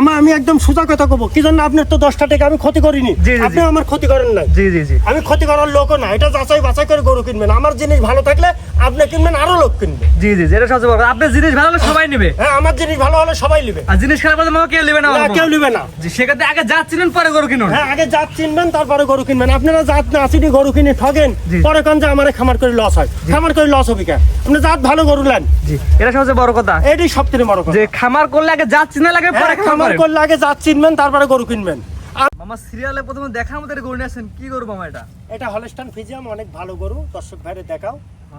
আমার আমি একদম সোজা কথা কব কি জন্য আপনার তো দশটা টাকা আমি ক্ষতি করিনি? আপনি আমার ক্ষতি করেন নাই। জি জি জি। আমি ক্ষতি করার লোকও না এটা যাচাই বাছাই করে গরু কিনবেন। আমার জিনিস ভালো থাকলে আপনি কিনবেন আরও লোক কিনবে। জি জি যেটা সবচেয়ে বড় কথা। আপনার জিনিস ভালো হলে সবাই নেবে। হ্যাঁ আমার জিনিস ভালো হলে সবাই নেবে। আর জিনিস খারাপ হলে কেউ নেবে না না, কেউ নেবে না। জি সেক্ষেত্রে আগে যাচ্ছিলেন পরে গরু কিনুন। হ্যাঁ আগে জাত চিনবেন তারপরে গরু কিনবেন। আপনারা জাত না আসিনি গরু কিনে ঠগেন পরে কোন যে আমার খামার করে লস হয়। খামার করে লস হবে কেন আপনি জাত ভালো গরু নেন। জি এটা সবচেয়ে বড় কথা। এটাই সব থেকে বড় কথা। যে খামার করলে আগে যাচ্ছি না লাগে পরে হ্যাঁ, খামার। করলে আগে জাত চিনবেন তারপরে গরু কিনবেন। আমার মামা সিরিয়ালে প্রথমে দেখার আমাদের গরু নিয়ে আসেন। কি গরু মামা এটা? এটা হলস্টান ফিজিয়াম অনেক ভালো গরু। দর্শক ভাইরে দেখাও।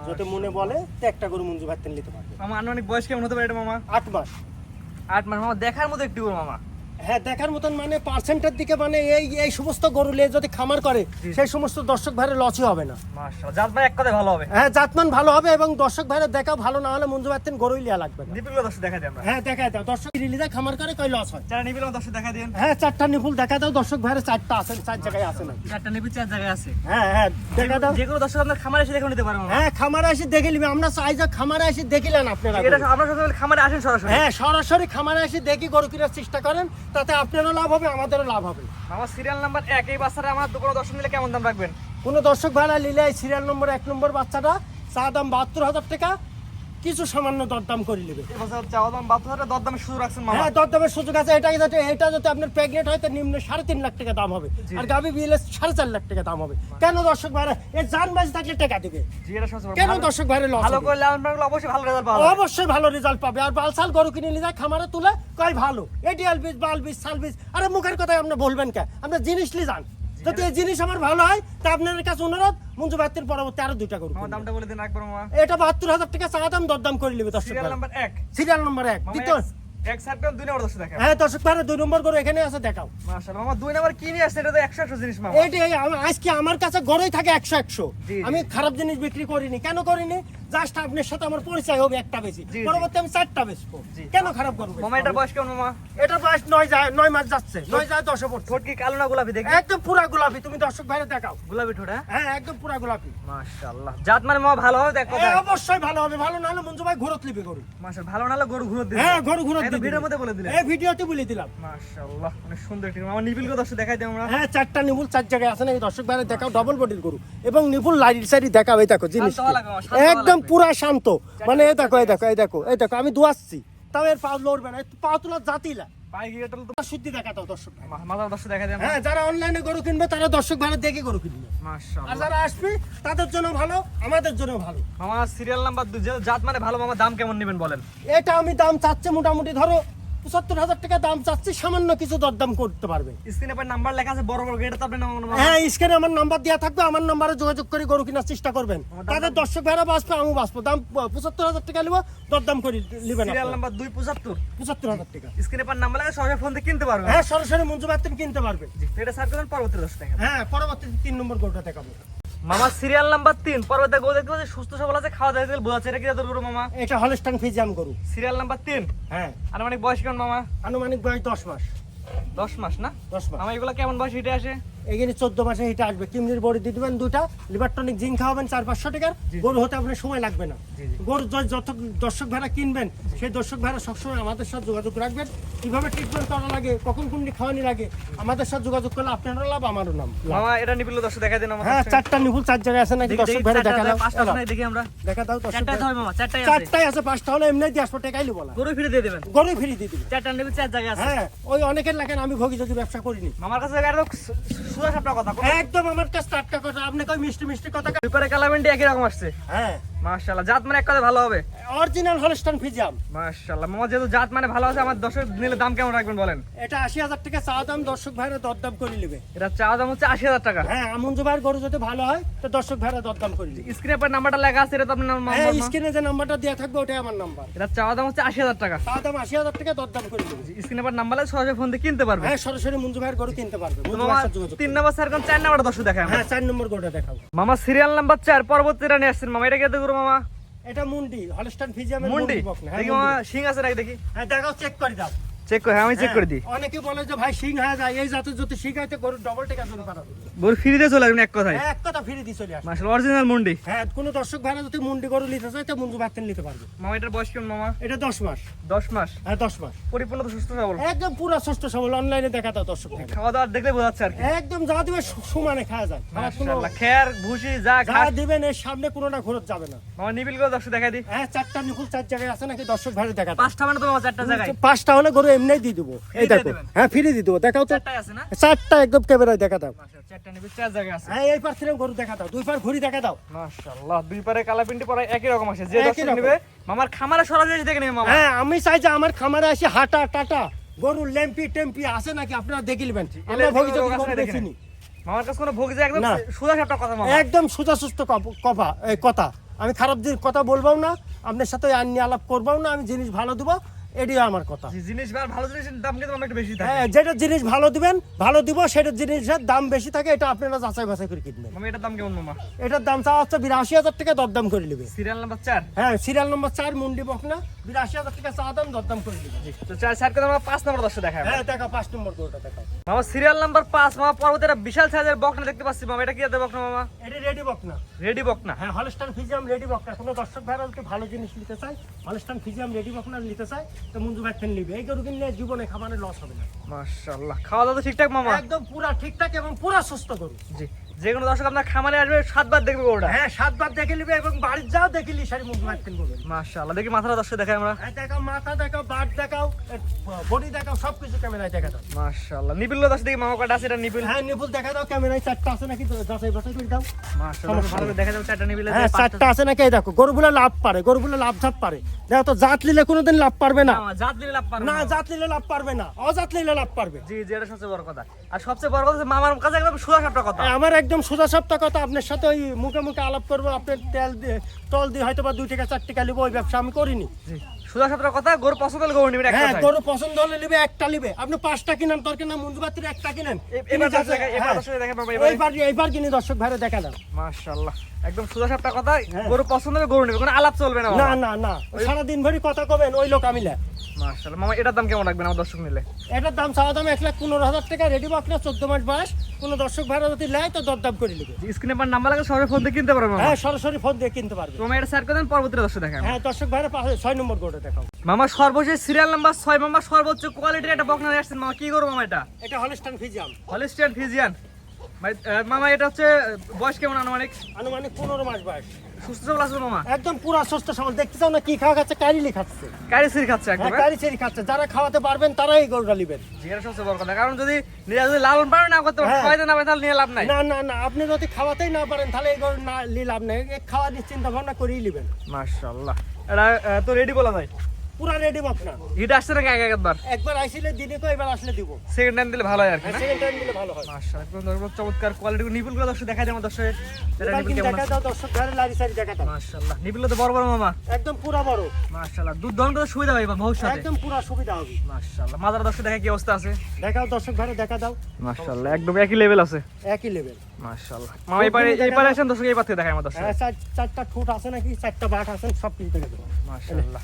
যদি মনে বলে তো একটা গরু মঞ্জু ভাই নিতে পারবে। মামা আনুমানিক বয়স কেমন হতে পারে এটা মামা? আট মাস। আট মাস। মামা দেখার মতো একটু গরু মামা। হ্যাঁ দেখার মতন মানে পার্সেন্টের দিকে মানে এই এই সমস্ত গরু নিয়ে যদি খামার করে সেই সমস্ত দর্শক ভাইরে লসই হবে না। জাত ভাই এক কথায় ভালো হবে। হ্যাঁ জাতমান ভালো হবে এবং দর্শক ভাইরে দেখা ভালো না হলে মঞ্জু ভাই গরুই লিয়া লাগবে না। নিপিলগুলো দর্শক দেখা আমরা হ্যাঁ দেখায় দাও দর্শক রিলিজে খামার করে কই লস হয়? যারা নিপিল দর্শক দেখা দিন। হ্যাঁ চারটা নিপুল দেখা দাও দর্শক ভাইরে চারটা আছে চার জায়গায় আছে না। চারটা নিপি চার জায়গায় আছে। হ্যাঁ হ্যাঁ দেখা দাও। যে কোনো দর্শক আপনার খামারে এসে দেখে নিতে পারে মামা হ্যাঁ খামারে এসে দেখে নিবি। আমরা চাই যে খামারে এসে দেখিলেন আপনারা এটা। আমরা খামারে আসেন সরাসরি। হ্যাঁ সরাসরি খামারে এসে দেখি গরু কেনার চেষ্টা করেন। তাতে আপনারও লাভ হবে আমাদেরও লাভ হবে। আমার সিরিয়াল নাম্বার এক এই বাচ্চাটা আমার দোকানে দর্শক নিলে কেমন দাম রাখবেন? কোনো দর্শক ভাড়া নিলে এই সিরিয়াল নম্বর এক নম্বর বাচ্চাটা চা দাম বাহাত্তর হাজার টাকা কিছু সামান্য দরদাম করে নেবে। হ্যাঁ দরদামের সুযোগ আছে এটা যাতে এটা যাতে আপনার প্রেগনেন্ট হয় তো নিম্ন সাড়ে তিন লাখ টাকা দাম হবে। আর বিলে সাড়ে চার লাখ টাকা দাম হবে। কেন দর্শক ভাড়া এ বাজ থাকলে টাকা দেবে। কেন দর্শক ভাড়া লস ভালো করলে অবশ্যই ভালো রেজাল্ট যাবে। অবশ্যই ভালো রেজাল্ট পাবে। আর বালসাল গরু কিনে নিয়ে যায় খামারে তুলে কয় ভালো? এডিয়াল বীজ বাল বীজ সাল বীজ। আরে মুখের কথাই আপনি বলবেন কে? আপনার জিনিস লি যান। যদি এই জিনিস আমার ভালো হয় তা আপনার কাছে অনুরোধ মঞ্জু বাত্তির পরবর্তী আরও দুইটা আমার দামটা বলে দিন একবার মামা। এটা বাহাত্তর হাজার টাকা চা দাম দরদাম করে নেবে দর্শক সিরিয়াল। নাম্বার এক। সিরিয়াল নম্বর এক দ্বিতীয়। এক- দুই নম্বর দর্শক দেখা হ্যাঁ দর্শক ভাড়া দুই নম্বর গরু এখানে আছে দেখাও। মাশাআল্লাহ মামা দুই নম্বর কি নিয়ে আসছে এটা তো জিনিস মামা। এইটাই আজকে আমার কাছে গড়েই থাকে একশো একশো। আমি খারাপ জিনিস বিক্রি করিনি। কেন করিনি? জাস্ট আপনার সাথে আমার পরিচয় হবে একটা বেশি। পরবর্তী আমি চারটা বেচবো। কেন খারাপ করব? মামা এটার বয়স কেমন মামা? এটা বয়স নয় যায় নয় মাস যাচ্ছে। নয় যায় দশে পড়ছে। ঠোঁট কি কালো না গোলাপি দেখি একদম পুরা গোলাপি তুমি দর্শক ভাইরে দেখাও। গোলাপি ঠোঁট হ্যাঁ? হ্যাঁ একদম পুরা গোলাপি। মাশাআল্লাহ। জাত মানে মামা ভালো হবে দেখ এ, অবশ্যই ভালো হবে। ভালো না হলে মঞ্জু ভাই ঘুরত লিবে গরু। মাশাআল্লাহ ভালো না হলে গরু ঘুরত দিন হ্যাঁ গরু ঘুরত তো ভিডিওর মধ্যে বলে দিলেন এই ভিডিওতে বলে দিলাম। মাশাআল্লাহ অনেক সুন্দর একটি মামা নিবিল গো দর্শক দেখাই দিই আমরা। হ্যাঁ চারটা নিপুল চার জায়গায় আছে না এই দর্শক ভাইরে দেখাও ডবল বডির গরু। এবং নিপুল লাইট সাইড দেখাও এই দেখো জিনিস হওয়া একদম পুরা শান্ত। মানে এই দেখো এই দেখো এই দেখো এই দেখো আমি দুয়াচ্ছি। তাও এর পা লড়বে না পা তোলা জাতিলা হ্যাঁ যারা অনলাইনে গরু কিনবে তারা দর্শক ভালো দেখে গরু কিনবে। আর যারা আসবে তাদের জন্য ভালো আমাদের জন্য ভালো। মামা সিরিয়াল নাম্বার জাত মানে ভালো মামা দাম কেমন নেবেন বলেন? এটা আমি দাম চাচ্ছি মোটামুটি ধরো পঁচাত্তর হাজার টাকা দাম চাচ্ছি সামান্য কিছু দরদাম করতে পারবে। স্ক্রিনে নাম্বার লেখা আছে বড় বড় গেটে তো আপনি নাম- নাম- হ্যাঁ স্ক্রিনে আমার নাম্বার দেওয়া থাকবে আমার নাম্বারে যোগাযোগ করে গরু কেনার চেষ্টা করবেন। তাদের দর্শক ভাইরা বাঁচবে আমি বাঁচবো। দাম পঁচাত্তর হাজার টাকা নেব দরদাম করে নেবেন সিরিয়াল নাম্বার দুই পঁচাত্তর। পঁচাত্তর হাজার টাকা। স্ক্রিনে পর নাম্বার লেখা সরাসরি ফোন থেকে কিনতে পারবেন। হ্যাঁ সরাসরি মঞ্জু কিনতে তো এটা করেন পরবর্তী দর্শক দেখেন হ্যাঁ পরবর্তী তিন নম্বর গরুটা দেখাবো। মামা সিরিয়াল নাম্বার তিন পরবর্তী গো দেখতে পাচ্ছি সুস্থ সবল আছে খাওয়া দাওয়া বোঝা বোঝাচ্ছে এটা কি জাতের গরু মামা? এটা ফিজ জাম গরু। সিরিয়াল নাম্বার তিন? হ্যাঁ। আনুমানিক বয়স কেমন মামা? আনুমানিক বয়স দশ মাস। দশ মাস না? দশ মাস। আমার এগুলো কেমন বয়স? হিটে আসে? এখানে চোদ্দ মাসে হিটে আসবে। কিমনির বড়ি দিয়ে দিবেন দুটা লিভারটনিক জিঙ্ক খাওয়াবেন চার পাঁচশো টাকার। গরু হতে আপনার সময় লাগবে না। গরু যত দর্শক ভাড়া কিনবেন সেই দর্শক ভাড়া সবসময় আমাদের সাথে যোগাযোগ রাখবেন। কীভাবে ট্রিটমেন্ট করা লাগে কখন কোনটি খাওয়ানি লাগে আমাদের সাথে যোগাযোগ করলে আপনারও লাভ আমারও নাম। মামা এটা নিবিল দর্শক দেখা দিন হ্যাঁ চারটা নিপুল চার জায়গায় আছে নাকি দর্শক ভাড়া দেখা দাও। পাঁচটা দেখি আমরা। দেখা দাও দর্শক ভাড়া। ধর মামা চারটায় আছে। চারটাই আছে পাঁচটা হলে এমনি দিয়ে আসব টাকাইলি বলা গরু ফিরে দিয়ে দেবেন। গরু ফিরে দিয়ে দিবি। চারটা নিবি চার জায়গায় আছে। হ্যাঁ ওই অনেকের লাগেন আমি ভোগী যদি ব্যবসা করিনি। মামার কাছে একদম সাপটা কথা একদম আমার কাছে টাটকা কথা আপনি কই মিষ্টি মিষ্টি কথা কা- দুপারে কালামেন্টি একই রকম আসছে। হ্যাঁ। মাশাআল্লাহ জাত মানে এক কথা ভালো হবে। Original Holstein Friesian. মাশাআল্লাহ। মামা যেহেতু জাত মানে ভালো আছে আমার দর্শক নিলে দাম কেমন রাখবেন বলেন? এটা আশি হাজার টাকা চা দাম দর্শক ভাইরা দরদাম করে নেবে। এটা চা দাম হচ্ছে আশি হাজার টাকা। হ্যাঁ জোবার গরু যদি ভালো হয় তো দর্শক ভাইরা দরদাম করে নেবে। স্ক্রিনে পর নাম্বারটা লেখা আছে এটা তো আপনার নাম- হ্যাঁ স্ক্রিনে যে নাম্বারটা থাকবে ওটাই আমার নাম্বার এটা চা দাম হচ্ছে আশি হাজার টাকা। চা দাম আশি হাজার টাকা দরদাম করে নেবে। স্ক্রিনে পর নাম্বার লাগে সরাসরি ফোন দিয়ে কিনতে পারবে। হ্যাঁ সরাসরি মঞ্জু ভাইয়ের গরু কিনতে পারবে। মঞ্জু ভাইয়ের যোগাযোগ তিন। নাম্বার স্যার কোন চার নাম্বার দর্শক দেখায়। হ্যাঁ চার নম্বর গরুটা দেখাবো। মামা সিরিয়াল নাম্বার চার পরবর্তীটা নিয়ে আসছেন। মামা এটা কি করব মামা? এটা মুন্ডি হলস্টান ফিজিয়ামের মুন্ডি? হ্যাঁ দেখি সিং আছে নাকি দেখি? হ্যাঁ দেখাও চেক করে দাও। চেক করে হ্যাঁ আমি চেক করে দিই। হ্যাঁ, অনেকে বলে যে ভাই সিং হয়ে যায় এই জাতের যদি সিং হয় তো গরুর ডবল টাকা জমি পাঠাবো। গরু ফ্রিতে চলে আসবেন এক কথায়। এক কথা চলে অরিজিনাল মুন্ডি। হ্যাঁ কোনো দর্শক যদি মুন্ডি গরু নিতে চায় তো মুন্ডু বাতেন নিতে পারবে। মামা এটার বয়স কেমন মামা? এটা দশ মাস। দশ মাস? হ্যাঁ দশ মাস। পরিপূর্ণ সুস্থ সবল। একদম পুরো সুস্থ সবল অনলাইনে দেখা দাও দর্শক ভাইরা। খাওয়া দাওয়া দেখলে বোঝা যাচ্ছে আর কি। একদম যা দিবে সমানে খাওয়া যায়। খারাপ কোনো মাশাআল্লাহ খের ভুসি যা দিবেন এর সামনে কোনোটা ঘুরত যাবে না। মামা নিবিল করে দর্শক দেখাই দিই। হ্যাঁ চারটা নিকুল চার জায়গায় আছে নাকি দর্শক ভাড়া দেখা পাঁচটা মানে তো মামা চারটা জায়গায়। পাঁচটা হলে গরু এমনি দিয়ে দিবো। এই দেখো হ্যাঁ ফিরে দিয়ে দেবো দেখাও তো। চারটা একদম ক্যামেরায় দেখা দাও। হ্যাঁ এই পার থেকে গরু দেখা দাও দুই পার ঘুরি দেখা দাও। মাশাআল্লাহ দুই পারে কালা পিন্ডি পরে একই রকম আছে যে দর্শক নেবে মামার খামারে সরাসরি দেখে নেবে মামা। হ্যাঁ আমি চাই যে আমার খামারে আসি হাটা টাটা। গরু লেম্পি টেম্পি আছে নাকি আপনারা আমরা দেখিনি মামার কাছে কোনো ভোগ একদম সাপটা কথা মামা। একদম সোজা সুস্থ কথা। আমি খারাপ কথা বলবাও না আপনার সাথে আইন নিয়ে আলাপ করবাও না আমি জিনিস ভালো দেবো। এটাই আমার কথা। জিনিস ভালো জিনিসের দাম কিন্তু একটু বেশি থাকে। হ্যাঁ যেটা জিনিস ভালো দিবেন ভালো দিব সেটা জিনিসের দাম বেশি থাকে এটা আপনারা যাচাই বাছাই করে কিনবেন। মামা এটার দাম কেমন মামা? এটার দাম চাওয়া হচ্ছে বিরাশি হাজার টাকা দরদাম করে নেবে। সিরিয়াল নাম্বার চার? হ্যাঁ সিরিয়াল নম্বর চার মুন্ডি বকনা বিরাশি হাজার টাকা চাওয়া দাম দরদাম করে নেবে। তো চার করে আমরা পাঁচ নম্বর দর্শক দেখায় হ্যাঁ দেখা পাঁচ নম্বর গরুটা দেখা মামা সিরিয়াল নাম্বার পাঁচ মামা পর্বতে একটা বিশাল সাইজের বকনা দেখতে পাচ্ছি মামা এটা কি জাতের বকনা মামা? এটা রেডি বকনা। রেডি বকনা। হ্যাঁ হলস্টান ফিজিয়াম রেডি বকনা। কোনো দর্শক ভাইরা ভালো জিনিস নিতে চায় হলস্টান ফিজিয়াম রেডি বকনা নিতে চায় তো মঞ্জু ভাই ফেন নিবে। এই গরু কিনলে জীবনে খাবারের লস হবে না। মাশাআল্লাহ। খাওয়া দাওয়া তো ঠিকঠাক মামা? একদম পুরা ঠিকঠাক এবং পুরা সুস্থ গরু। জি। যে কোনো দর্শক আপনার খামারে আসবে সাতবার দেখবে ওটা হ্যাঁ সাতবার দেখে নিবে এবং বাড়ির যাও দেখে নি সারি ভাই ফেন করবে। মাশাআল্লাহ দেখি মাথাটা দর্শক দেখাই আমরা। হ্যাঁ দেখাও মাথা দেখাও বাট দেখাও বডি দেখাও সব কিছু ক্যামেরায় দেখা দাও। মাশাআল্লাহ নিবিল দর্শক দেখি মামা কটা আছে এটা নিবিল হ্যাঁ নিপুল দেখা দাও ক্যামেরায় চারটা আছে নাকি যাচাই বাছাই করে দাও। মাশাআল্লাহ ভালো করে দেখা যাবে চারটা নিবিল হ্যাঁ চারটা আছে নাকি এই দেখো গরুগুলো লাভ পারে গরুগুলো লাভ ঝাপ পারে। দেখো তো জাত নিলে কোনোদিন লাভ পারবে না। জাত দিলে লাভ পারবে না। জাত নিলে লাভ পারবে না অজাত নিলে লাভ পারবে। জি জি এটা সবচেয়ে বড় কথা। আর সবচেয়ে বড় কথা মামার কাছে একদম সোজা সাপটা কথা। এ, আমার একদম সোজা সাপটা কথা আপনার সাথে ওই মুখে মুখে আলাপ করব আপনার তেল দিয়ে টল দিয়ে হয়তো বা দুই টাকা চার টাকা নিবো ওই ব্যবসা আমি করিনি। সোজা সাপটা কথা গরু পছন্দ হলে গরু নিবেন হ্যাঁ গরু পছন্দ হলে নিবে একটা নিবে। আপনি পাঁচটা কিনেন তোর কিনা একটা কিনেন। এবারে- এইবার এইবার কিনে দর্শক ভাইরে দেখা মাশাআল্লাহ। একদম সোজা সাপটা কথা হ্যাঁ। গরু পছন্দ হবে গরু নেবে কোনো আলাপ চলবে না না না না। সারাদিন ভরি কথা কবেন ওই লোক আমিলা মাশাআল্লাহ। মামা এটার দাম কেমন রাখবেন আমার দর্শক নিলে? এটার দাম চাওয়া দাম এক লাখ পনেরো হাজার টাকা রেডি চোদ্দ মাস বয়স। কোনো দর্শক ভাড়া যদি নেয় তো দরদাম করে নেবে। স্ক্রিনে নাম্বার লাগে সবাই ফোন দিয়ে কিনতে পারবে হ্যাঁ সরাসরি ফোন দিয়ে কিনতে পারবে। মামা এটা স্যার করে দেন পরবর্তী দর্শক দেখায় হ্যাঁ দর্শক ভাইরা ছয় নম্বর গোটা দেখাও। মামা সর্বশেষ সিরিয়াল নাম্বার ছয় মামা সর্বোচ্চ কোয়ালিটির একটা বকনা নিয়ে আসছেন। মামা কি করব মামা এটা? এটা হলস্টান ফিজিয়ান ভাই, আহ, মামা এটা হচ্ছে বয়স কেমন আনুমানিক? আনুমানিক পনেরো মাস বয়স। সুস্থ সবল আছে মামা? একদম পুরা সুস্থ সবল। দেখতে চাও না কি খাওয়া খাচ্ছে? কারিলি খাচ্ছে। কারি সির খাচ্ছে একদম হ্যাঁ? হ্যাঁ? কারি চেরি খাচ্ছে। যারা খাওয়াতে পারবেন তারাই গরুটা নেবেন। জি, সবচেয়ে বড় কথা। কারণ যদি নিজে যদি লালন পালন না করতে হ্যাঁ। না পারে তাহলে নিয়ে লাভ নাই। না না না আপনি যদি খাওয়াতেই না পারেন তাহলে এই গরু না লাভ নেই। খাওয়া নিয়ে চিন্তা ভাবনা করেই নেবেন। মাশাআল্লাহ। এটা তো রেডি বলা যায়? পুরা রেডি হিট আসছে নাকি একবার? একবার আইসিলে দিনে তো এবার আসলে দিব। সেকেন্ড টাইম দিলে ভালো হয় আর কি সেকেন্ড টাইম দিলে ভালো হয়। মাশাআল্লাহ দর্শক চমৎকার কোয়ালিটি নিপুলগুলো দর্শক দেখা যায় দর্শক দেখা দাও দর্শক ঘরে লারি সারি দেখা দাও মাশাআল্লাহ নিপুল তো বড় বড় মামা। একদম পুরা বড়। মাশাআল্লাহ দুধ দহন করতে সুবিধা হয় এবার ভবিষ্যতে। একদম পুরা সুবিধা হবে। মাশাআল্লাহ মাদার দর্শক দেখা কি অবস্থা আছে? দেখাও দর্শক ঘরে দেখা দাও মাশাআল্লাহ একদম একই লেভেল আছে। একই লেভেল মাশাআল্লাহ। মামা এই পারে এই পারে আসেন দর্শক এই পাশে দেখায় আমার দর্শক। হ্যাঁ চারটা ঠোঁট আছে নাকি? চারটা বাট আছে সব কিনতে গেছে মাশাআল্লাহ।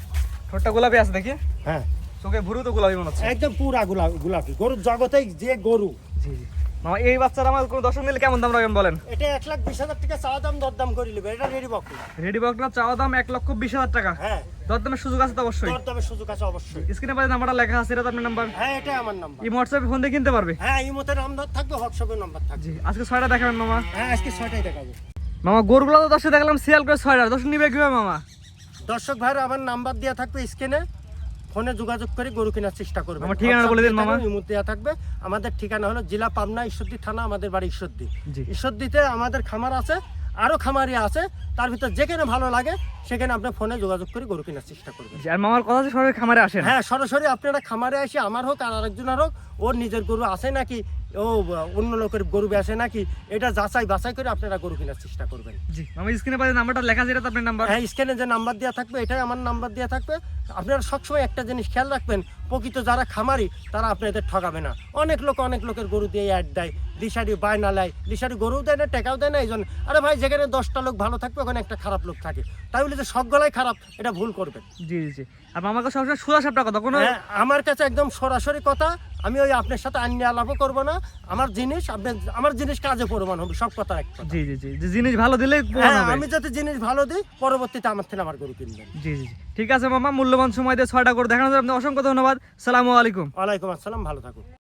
ঠোঁটটা গোলাপি আছে দেখি? হ্যাঁ। চোখে ভুরু তো গোলাপি মনে হচ্ছে। একদম পুরা গোলা গোলাপি। গরুর জগতে যে গরু। জি জি। মামা এই বাচ্চারা আমার কোনো দর্শক নিলে কেমন দাম রাখবেন বলেন? এটা এক লাখ বিশ হাজার টাকা চাওয়া দাম দরদাম করে নেবে। এটা রেডি বক রেডি বকনা চাওয়া দাম এক লক্ষ বিশ হাজার টাকা। হ্যাঁ। দরদামের সুযোগ আছে তো অবশ্যই। দরদামের সুযোগ আছে অবশ্যই। স্ক্রিনে পাশে নাম্বারটা লেখা আছে এটা আপনার নাম্বার। হ্যাঁ এটাই আমার নাম্বার। এই হোয়াটসঅ্যাপে ফোন দিয়ে কিনতে পারবে? হ্যাঁ ইমোতে নাম্বার থাকবে হোয়াটসঅ্যাপের নাম্বার থাকবে। জি আজকে ছয়টা দেখাবেন মামা। হ্যাঁ আজকে ছয়টাই দেখাবো। মামা গরুগুলো তো দর্শক দেখলাম সিয়াল করে ছয়টা। দশ নিবে কীভাবে মামা? দর্শক ভাইরা আমার নাম্বার দেওয়া থাকবে স্ক্রিনে। ফোনে যোগাযোগ করে গরু কেনার চেষ্টা করবে আমার ঠিকানাটা বলে দিন, মামা। ইমোতে দেওয়া থাকবে। আমাদের ঠিকানা হলো জেলা পাবনা ঈশ্বরদী থানা আমাদের বাড়ি ঈশ্বরদী। ঈশ্বরদীতে আমাদের খামার আছে আরও খামারি আছে। তার ভিতর যেখানে ভালো লাগে সেখানে আপনি ফোনে যোগাযোগ করে গরু কেনার চেষ্টা করবেন। আর মামার কথা সবাই খামারে আসেন হ্যাঁ সরাসরি আপনারা খামারে এসে আমার হোক আর আরেকজনের হোক ওর নিজের গরু আছে নাকি ও অন্য লোকের গরু বেসে নাকি? এটা যাচাই বাছাই করে আপনারা গরু কেনার চেষ্টা করবেন। জি মামা স্ক্রিনে পাশে নাম্বারটা লেখা আছে এটা আপনার নাম্বার হ্যাঁ যে নাম্বার দেওয়া থাকবে এটাই আমার নাম্বার দেওয়া থাকবে। আপনারা সবসময় একটা জিনিস খেয়াল রাখবেন প্রকৃত যারা খামারি তারা আপনাদের ঠকাবে না। অনেক লোক অনেক লোকের গরু দিয়ে অ্যাড দেয় দিশারি বায়না লাই দিশারি গরুও দেয় না টাকাও দেয় না এই জন্য। আরে ভাই যেখানে দশটা লোক ভালো থাকবে ওখানে একটা খারাপ লোক থাকে। তাই বলে যে সব গলাই খারাপ এটা ভুল করবেন। জি জি। আর মামাকে সবসময় সোজা সাপটা কথা কোনো হ্যাঁ, আমার কাছে একদম সরাসরি কথা আমি ওই আপনার সাথে আইন আলাপও করব না। আমার জিনিস আপনার আমার জিনিস কাজে প্রমাণ হবে সব কথা এক জি জি জি যে জিনিস ভালো প্রমাণ হ্যাঁ আমি যাতে জিনিস ভালো দিই পরবর্তীতে আমার থেকে আমার গরু কিনবেন। জি জি। ঠিক আছে মামা মূল্যবান সময় দিয়ে ছয়টা করে দেখানো যাবে আপনাকে অসংখ্য ধন্যবাদ। সালামু আলাইকুম। ওয়ালাইকুম আসসালাম ভালো থাকুন।